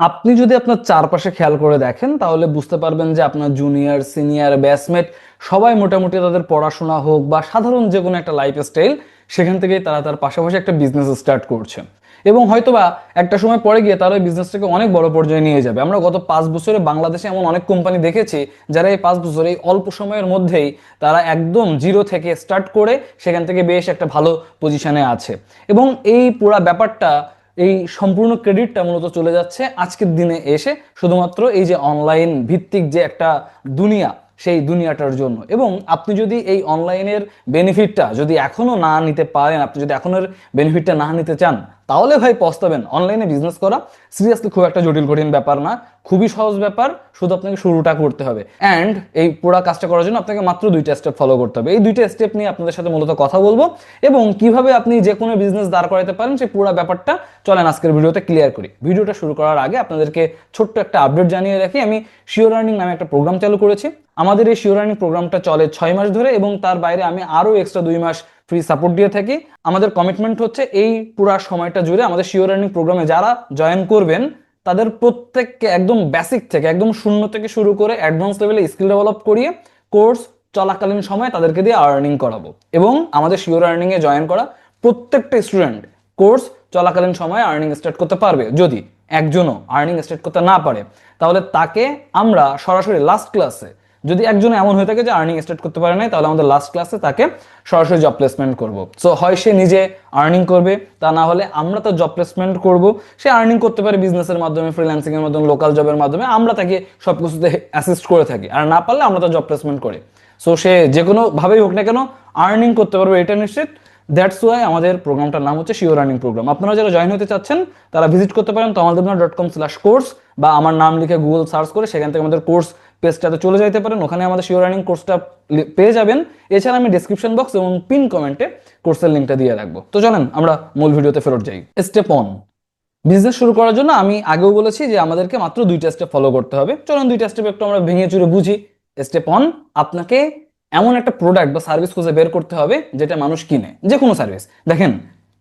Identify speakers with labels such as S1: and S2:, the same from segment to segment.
S1: আপনি যদি আপনার চারপাশে খেয়াল করে দেখেন, তাহলে বুঝতে পারবেন যে আপনার জুনিয়র সিনিয়র ব্যাচমেট সবাই মোটামুটি তাদের পড়াশোনা হোক বা সাধারণ যে কোনো একটা লাইফ স্টাইল সেখান থেকেই তারা তার পাশাপাশি একটা বিজনেস স্টার্ট করছে। এবং হয়তোবা একটা সময় পরে গিয়ে তারা ওই বিজনেসটাকে অনেক বড় পর্যায়ে নিয়ে যাবে। আমরা গত পাঁচ বছরে বাংলাদেশে এমন অনেক কোম্পানি দেখেছি, যারা এই পাঁচ বছরে এই অল্প সময়ের মধ্যেই তারা একদম জিরো থেকে স্টার্ট করে সেখান থেকে বেশ একটা ভালো পজিশনে আছে। এবং এই পুরা ব্যাপারটা এই সম্পূর্ণ ক্রেডিটটা মূলত চলে যাচ্ছে আজকের দিনে এসে, শুধুমাত্র এই যে অনলাইন ভিত্তিক যে একটা দুনিয়া, সেই দুনিয়াটার জন্য। এবং আপনি যদি এই অনলাইনের বেনিফিটটা যদি এখনও না নিতে পারেন, আপনি যদি এখনের বেনিফিটটা না নিতে চান তাহলে ভাই পস্তাবেন। অনলাইনে বিজনেস করা সিরিয়াসলি খুব একটা জটিল, কঠিন ব্যাপার না। খুবই সহজ ব্যাপার, শুধু আপনাকে শুরুটা করতে হবে। অ্যান্ড এই পুরো কাজটা করার জন্য আপনাকে মাত্র দুইটা স্টেপ ফলো করতে হবে। এই দুইটা স্টেপ নিয়ে আপনাদের সাথে মূলত কথা বলব এবং কীভাবে আপনি যে কোনো বিজনেস দাঁড় করাতে পারেন, সেই পুরো ব্যাপারটা চলেন আজকের ভিডিওতে ক্লিয়ার করি। ভিডিওটা শুরু করার আগে আপনাদেরকে ছোট্ট একটা আপডেট জানিয়ে রাখি। আমি শিওর আর্নিং নামে একটা প্রোগ্রাম চালু করেছি। আমাদের এই শিওর আর্নিং প্রোগ্রামটা চলে ছয় মাস ধরে এবং তার বাইরে আমি আরও এক্সট্রা দুই মাস ফ্রি সাপোর্ট দিয়ে থাকি। আমাদের কমিটমেন্ট হচ্ছে এই পুরো সময়টা জুড়ে আমাদের শিওর আর্নিং প্রোগ্রামে যারা জয়েন করবেন, তাদের প্রত্যেককে একদম বেসিক থেকে, একদম শূন্য থেকে শুরু করে অ্যাডভান্স লেভেলে স্কিল ডেভেলপ করিয়ে কোর্স চলাকালীন সময়ে তাদেরকে দিয়ে আর্নিং করাবো। এবং আমাদের শিওর আর্নিং এ জয়েন করা প্রত্যেকটা স্টুডেন্ট কোর্স চলাকালীন সময়ে আর্নিং স্টার্ট করতে পারবে। যদি একজনও আর্নিং স্টার্ট করতে না পারে, তাহলে তাকে আমরা সরাসরি লাস্ট ক্লাসে যদি একজন এমন হয়ে থাকে যে আর্নিং স্টার্ট করতে পারে নাই, তাহলে আমাদের লাস্ট ক্লাসে তাকে সরাসরি জব প্লেসমেন্ট করব। সো হয় সে নিজে আর্নিং করবে, তা না হলে আমরা তার জব প্লেসমেন্ট করব। সে আর্নিং করতে পারে বিজনেসের মাধ্যমে ফ্রিল্যান্সিং এর মাধ্যমে লোকাল জবের মাধ্যমে, আমরা তাকে সব কিছুতে অ্যাসিস্ট করে থাকি। আর না পারলে আমরা তার জব প্লেসমেন্ট করি। সো সে যে কোনো ভাবেই হোক না কেন আর্নিং করতে পারবে এটা নিশ্চিত। দ্যাটস ওয়াই আমাদের প্রোগ্রামটার নাম হচ্ছে শিওর আর্নিং প্রোগ্রাম আপনারা যারা জয়েন হতে চাচ্ছেন, তারা ভিজিট করতে পারেন Tamaldebna dot com slash course বা আমার নাম লিখে গুগল সার্চ করে সেখান থেকে আমাদের কোর্স পেজটাতে চলে যাইতে পারেন, ওখানে আমাদের শিওর আর্নিং কোর্সটা পেয়ে যাবেন। এছাড়া আমি ডিসক্রিপশন বক্স এবং পিন কমেন্টে কোর্সের লিঙ্কটা দিয়ে রাখব। তো জানেন, আমরা মূল ভিডিওতে ফেরত যাই। স্টেপ অন বিজনেস শুরু করার জন্য আমি আগেও বলেছি যে আমাদেরকে মাত্র দুইটা স্টেপ ফলো করতে হবে। চলুন, দুইটা স্টেপ একটু আমরা ভেঙে চুরে বুঝি। স্টেপ অন আপনাকে এমন একটা প্রোডাক্ট বা সার্ভিস খুঁজে বের করতে হবে যেটা মানুষ কিনে, যে কোনো সার্ভিস দেখেন,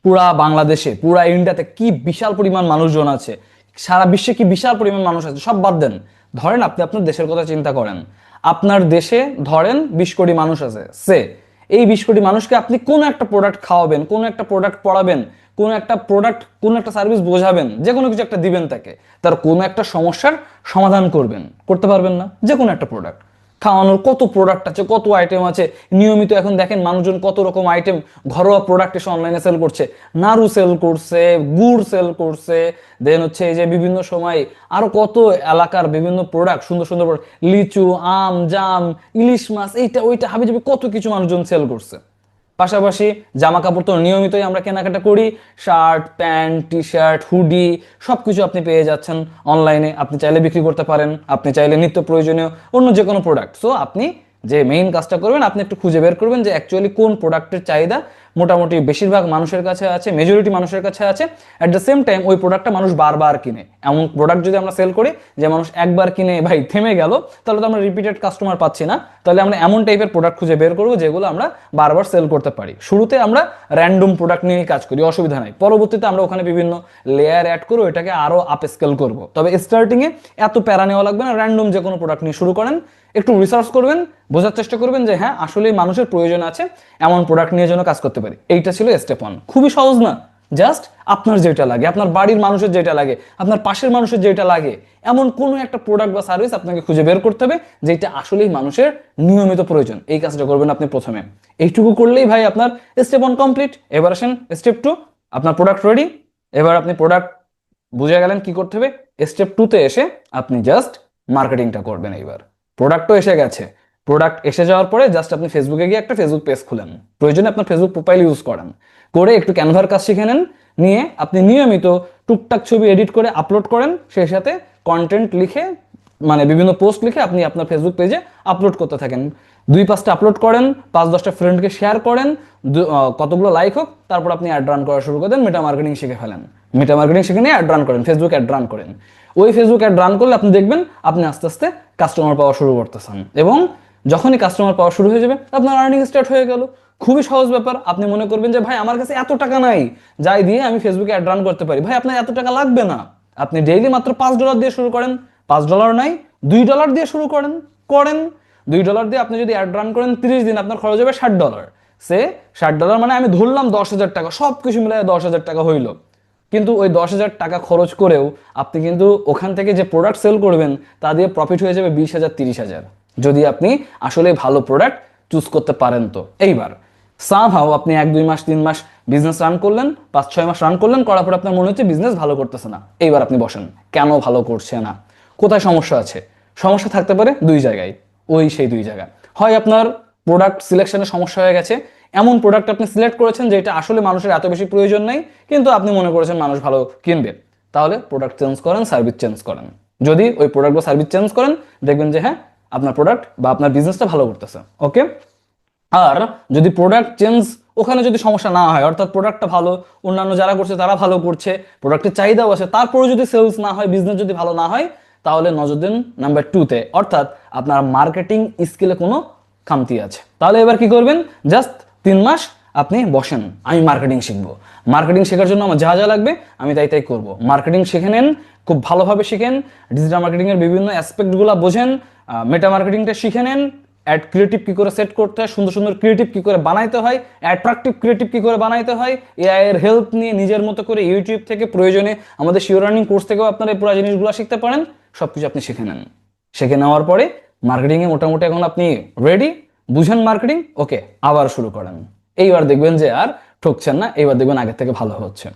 S1: পুরা বাংলাদেশে, পুরা ইন্ডিয়াতে কি বিশাল পরিমাণ মানুষজন আছে, সারা বিশ্বে কি বিশাল পরিমাণ মানুষ আছে, সব বাদ দেন। ধরেন আপনি আপনার দেশের কথা চিন্তা করেন। আপনার দেশে ধরেন বিশ কোটি মানুষ আছে। সে, এই বিশ কোটি মানুষকে আপনি কোন একটা প্রোডাক্ট খাওয়াবেন, কোন একটা প্রোডাক্ট পড়াবেন, কোন একটা প্রোডাক্ট কোন একটা সার্ভিস বোঝাবেন যে কোনো কিছু একটা দিবেন তাকে। তার কোনো একটা সমস্যার সমাধান করবেন। করতে পারবেন না যে কোনো একটা প্রোডাক্ট খাওয়ানোর কত প্রোডাক্ট আছে, কত আইটেম আছে। নিয়মিত এখন দেখেন মানুষজন কত রকম আইটেম ঘরোয়া প্রোডাক্ট এসে অনলাইনে সেল করছে। নাড়ু সেল করছে, গুড় সেল করছে। দেন হচ্ছে এই যে বিভিন্ন সময় আরও কত এলাকার বিভিন্ন প্রোডাক্ট সুন্দর সুন্দর লিচু, আম, জাম, ইলিশ মাছ, এইটা, ওইটা হাবিজাবি কত কিছু মানুষজন সেল করছে। পাশাপাশি জামা কাপড় তো নিয়মিতই আমরা কেনাকাটা করি। Shirt, pant T shirt hoodie সব কিছু আপনি পেয়ে যাচ্ছেন অনলাইনে। আপনি চাইলে বিক্রি করতে পারেন, আপনি চাইলে নিত্য প্রয়োজনীয় অন্য যে কোনো প্রোডাক্ট সো আপনি যে মেইন কাজটা করবেন, আপনি একটু খুঁজে বের করবেন যে অ্যাকচুয়ালি কোন প্রোডাক্টের চাহিদা মোটামুটি বেশিরভাগ মানুষের কাছে আছে মেজরিটি মানুষের কাছে আছে। অ্যাট দ্য সেম টাইম ওই প্রোডাক্টটা মানুষ বারবার কিনে। এমন প্রোডাক্ট যদি আমরা সেল করি, যে মানুষ একবার কিনে ভাই থেমে গেল, তাহলে তো আমরা রিপিটেড কাস্টমার পাচ্ছি না। তাহলে আমরা এমন টাইপের প্রোডাক্ট খুঁজে বের করব, যেগুলো আমরা বারবার সেল করতে পারি। শুরুতে আমরা র্যান্ডম প্রোডাক্ট নিয়েই কাজ করি, অসুবিধা নাই। পরবর্তীতে আমরা ওখানে বিভিন্ন লেয়ার অ্যাড করে ওইটাকে আরও আপ স্কেল করব। তবে স্টার্টিং এ এত প্যারা নেওয়া লাগবে না র্যান্ডম যে কোনো প্রোডাক্ট নিয়ে শুরু করেন। একটু রিসার্চ করবেন, বোঝার চেষ্টা করবেন যে হ্যাঁ আসলে মানুষের প্রয়োজন আছে, এমন প্রোডাক্ট নিয়ে যেন কাজ করতে পারি। এইটা ছিল স্টেপ ওয়ান খুবই সহজ না জাস্ট আপনার যেটা লাগে, আপনার বাড়ির মানুষের যেটা লাগে, আপনার পাশের মানুষের যেটা লাগে, এমন কোনো একটা প্রোডাক্ট বা সার্ভিস আপনাকে খুঁজে বের করতে হবে, যেটা আসলেই মানুষের নিয়মিত প্রয়োজন। এই কাজটা করবেন আপনি প্রথমে। এইটুকু করলেই ভাই আপনার স্টেপ ওয়ান কমপ্লিট এবার আসেন স্টেপ টু আপনার প্রোডাক্ট রেডি এবার আপনি প্রোডাক্ট বুঝে গেলেন কি করতে হবে। স্টেপ টুতে এসে আপনি জাস্ট মার্কেটিংটা করবেন এইবার। প্রোডাক্টও এসে গেছে। প্রোডাক্ট এসে যাওয়ার পরে জাস্ট আপনি ফেসবুকে গিয়ে একটা ফেসবুক পেজ খুলেন। প্রয়োজনে আপনার ফেসবুক প্রোফাইল ইউজ করেন। করে একটু ক্যানভার কাজ শিখে নেন। নিয়ে আপনি নিয়মিত টুকটাক ছবি এডিট করে আপলোড করেন। সেই সাথে কন্টেন্ট লিখে মানে বিভিন্ন পোস্ট লিখে আপনি আপনার ফেসবুক পেজে আপলোড করতে থাকেন। দুই পাঁচটা আপলোড করেন, পাঁচ দশটা ফ্রেন্ডকে শেয়ার করেন কতগুলো লাইক হোক, তারপর আপনি অ্যাড রান করা শুরু করে দেন মেটা মার্কেটিং শিখে ফেলেন। মেটা মার্কেটিং শিখে নিয়ে অ্যাড রান করেন ফেসবুক অ্যাড রান করেন। ওই ফেসবুক অ্যাড রান করলে আপনি দেখবেন আপনি আস্তে আস্তে কাস্টমার পাওয়া শুরু করতেছেন। এবং যখনই কাস্টমার পাওয়া শুরু হয়ে যাবে, আপনার আর্নিং স্টার্ট হয়ে গেল। খুবই সহজ ব্যাপার। আপনি মনে করবেন যে, ভাই, আমার কাছে এত টাকা নাই, যাই দিয়ে আমি ফেসবুকে অ্যাড রান করতে পারি। ভাই, আপনার এত টাকা লাগবে না। আপনি ডেইলি মাত্র পাঁচ ডলার দিয়ে শুরু করেন। পাঁচ ডলার নাই, দুই ডলার দিয়ে শুরু করেন করেন। দুই ডলার দিয়ে আপনি যদি অ্যাড রান করেন, তিরিশ দিন আপনার খরচ হবে ষাট ডলার সে ষাট ডলার মানে আমি ধরলাম দশ হাজার টাকা সব কিছু মিলে দশ হাজার টাকা হইল। কিন্তু ওই দশ হাজার টাকা খরচ করেও আপনি কিন্তু ওখান থেকে যে প্রোডাক্ট সেল করবেন, তা দিয়ে প্রফিট হয়ে যাবে বিশ হাজার, তিরিশ হাজার। যদি আপনি আসলে ভালো প্রোডাক্ট চুজ করতে পারেন তো। এইবার সামহাও আপনি এক, দুই মাস, তিন মাস বিজনেস রান করলেন, পাঁচ, ছয় মাস রান করলেন, করার পর আপনার মনে হচ্ছে বিজনেস ভালো করতেছে না। এইবার আপনি বসেন, কেন ভালো করছে না? কোথায় সমস্যা আছে? সমস্যা থাকতে পারে দুই জায়গায়, ওই সেই দুই জায়গায়। হয় আপনার প্রোডাক্ট সিলেকশনের সমস্যা হয়ে গেছে এমন প্রোডাক্ট আপনি সিলেক্ট করেছেন যেটা আসলে মানুষের এত বেশি প্রয়োজন নেই, কিন্তু আপনি মনে করেছেন মানুষ ভালো কিনবে। তাহলে প্রোডাক্ট চেঞ্জ করেন সার্ভিস চেঞ্জ করেন। যদি ওই প্রোডাক্ট বা সার্ভিস চেঞ্জ করেন, দেখবেন যে হ্যাঁ আপনার প্রোডাক্ট বা আপনার বিজনেসটা ভালো করতেছে। ওকে আর যদি প্রোডাক্ট চেঞ্জ ওখানে যদি সমস্যা না হয়, অর্থাৎ প্রোডাক্টটা ভালো, অন্যান্য যারা করছে তারা ভালো করছে প্রোডাক্টের চাহিদাও আছে তারপরে যদি সেলস না হয় বিজনেস যদি ভালো না হয়, তাহলে নজর দিন নাম্বার টুতে অর্থাৎ আপনার মার্কেটিং স্কিলে কোনো খামতি আছে। তাহলে এবার কি করবেন? জাস্ট তিন মাস আপনি বসেন, আমি মার্কেটিং শিখব। মার্কেটিং শেখার জন্য আমার যা যা লাগবে, আমি তাই তাই করব। মার্কেটিং শিখে নেন, খুব ভালোভাবে শিখেন ডিজিটাল মার্কেটিং এর বিভিন্ন অ্যাসপেক্টগুলো বোঝেন মেটা মার্কেটিংটা শিখে নেন অ্যাড ক্রিয়েটিভ কি করে সেট করতে হয়, সুন্দর সুন্দর ক্রিয়েটিভ কি করে বানাইতে হয় অ্যাট্রাকটিভ ক্রিয়েটিভ কি করে বানাইতে হয় এআই এর হেল্প নিয়ে নিজের মতো করে ইউটিউব থেকে প্রয়োজনে আমাদের শিওর রানিং কোর্স থেকেও আপনারা এই পুরো জিনিসগুলো শিখতে পারেন, সবকিছু আপনি শিখে নেন। শিখে নেওয়ার পরে মার্কেটিংয়ে মোটামুটি এখন আপনি রেডি বুঝেন মার্কেটিং ওকে আবার শুরু করেন। এইবার দেখবেন যে আর ঠকছেন না, এইবার দেখবেন আগের থেকে ভালো হচ্ছে।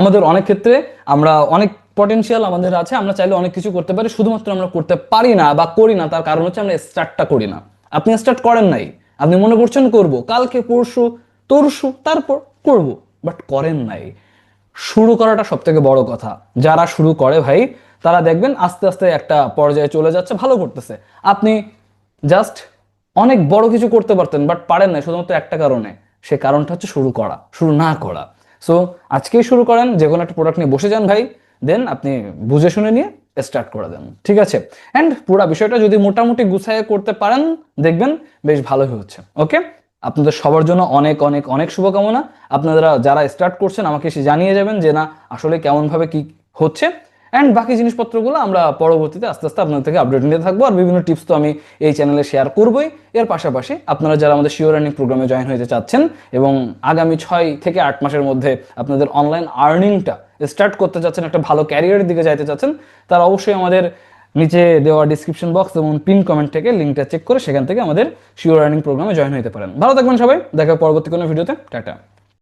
S1: আমাদের অনেক ক্ষেত্রে আমরা অনেক পটেনশিয়াল আমাদের আছে, আমরা চাইলে অনেক কিছু করতে পারি, শুধুমাত্র আমরা করতে পারি না বা করি না, তার কারণ হচ্ছে আমরা স্টার্টটা করি না। আপনি স্টার্ট করেন নাই, আপনি মনে করছেন করব, কালকে, পরশু, তরশু, তারপর করব বাট করেন নাই। শুরু করাটা সব থেকে বড় কথা। যারা শুরু করে ভাই, তারা দেখবেন আস্তে আস্তে একটা পর্যায়ে চলে যাচ্ছে, ভালো করতেছে। আপনি জাস্ট অনেক বড় কিছু করতে পারতেন বাট পারেন না শুধুমাত্র একটা কারণে। সে কারণটা হচ্ছে শুরু করা, শুরু না করা। সো আজকেই শুরু করেন, যে কোনো একটা প্রোডাক্ট নিয়ে বসে যান ভাই দেন আপনি বুঝে শুনে নিয়ে স্টার্ট করে দেন, ঠিক আছে? অ্যান্ড পুরো বিষয়টা যদি মোটামুটি গুছাইয়ে করতে পারেন, দেখবেন বেশ ভালোই হচ্ছে ওকে আপনাদের সবার জন্য অনেক অনেক অনেক শুভকামনা। আপনারা যারা স্টার্ট করছেন, আমাকে এসে জানিয়ে যাবেন যে না, আসলে কেমনভাবে কি হচ্ছে। অ্যান্ড বাকি জিনিসপত্রগুলো আমরা পরবর্তীতে আস্তে আস্তে আপনাদের থেকে আপডেট নিতে থাকব। আর বিভিন্ন টিপস তো আমি এই চ্যানেলে শেয়ার করবোই। এর পাশাপাশি আপনারা যারা আমাদের শিওর আর্নিং প্রোগ্রামে জয়েন হতে চাচ্ছেন এবং আগামী ছয় থেকে আট মাসের মধ্যে আপনাদের অনলাইন আর্নিংটা স্টার্ট করতে চাচ্ছেন, একটা ভালো ক্যারিয়ারের দিকে যাইতে চাচ্ছেন, তারা অবশ্যই আমাদের নিচে দেওয়া ডিসক্রিপশন বক্স এবং পিন কমেন্ট থেকে লিঙ্কটা চেক করে সেখান থেকে আমাদের শিওর আর্নিং প্রোগ্রামে জয়েন হতে পারেন। ভালো থাকবেন সবাই। দেখা পরবর্তী কোনো ভিডিওতে টাটা।